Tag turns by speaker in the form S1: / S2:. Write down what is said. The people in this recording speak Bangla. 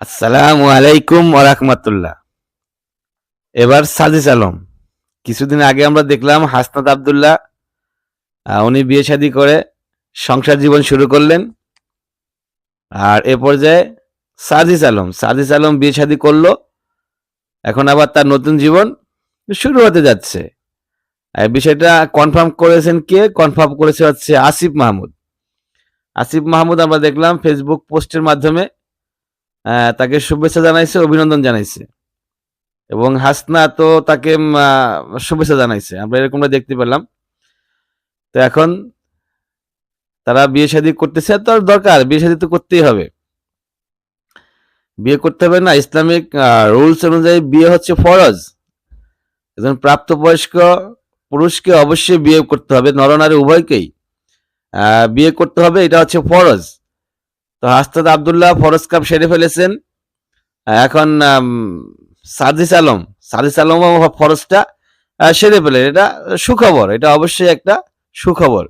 S1: আসসালামু আলাইকুম ওরহমতুল্লাহ এবার সাজিস আলম। কিছুদিন আগে আমরা দেখলাম হাসনাত আবদুল্লাহ উনি বিয়ে শাদী করে সংসার জীবন শুরু করলেন। আর এ পর্যায়ে সাজিস আলম সাজিস আলম বিয়ে শাদী করল, এখন আবার তার নতুন জীবন শুরু হতে যাচ্ছে। বিষয়টা কনফার্ম করেছেন কে? কনফার্ম করেছে হচ্ছে আসিফ মাহমুদ। আসিফ মাহমুদ আমরা দেখলাম ফেসবুক পোস্টের মাধ্যমে তাকে শুভেচ্ছা জানাইছে, অভিনন্দন জানাইছে। এবং হাসনা তো তাকে শুভেচ্ছা জানাইছে। আমরা এরকমটা দেখতে পেলাম। তো এখন তারা বিয়ে শাদী করতেছে, তো দরকার, বিয়ে শাদী তো করতেই হবে। বিয়ে করতে হবে না, ইসলামিক রুলস অনুযায়ী বিয়ে হচ্ছে ফরজ। একজন প্রাপ্তবয়স্ক পুরুষকে অবশ্যই বিয়ে করতে হবে নরনারী উভয়কেই। বিয়ে করতে হবে, এটা হচ্ছে ফরজ। তো হাস্তাদ আবদুল্লাহ ফরজ কাপ সেরে ফেলেছেন। এখন সাদিস আলম সাদিস আলম ফরজটা সেরে ফেলেন এটা সুখবর, এটা অবশ্যই একটা সুখবর।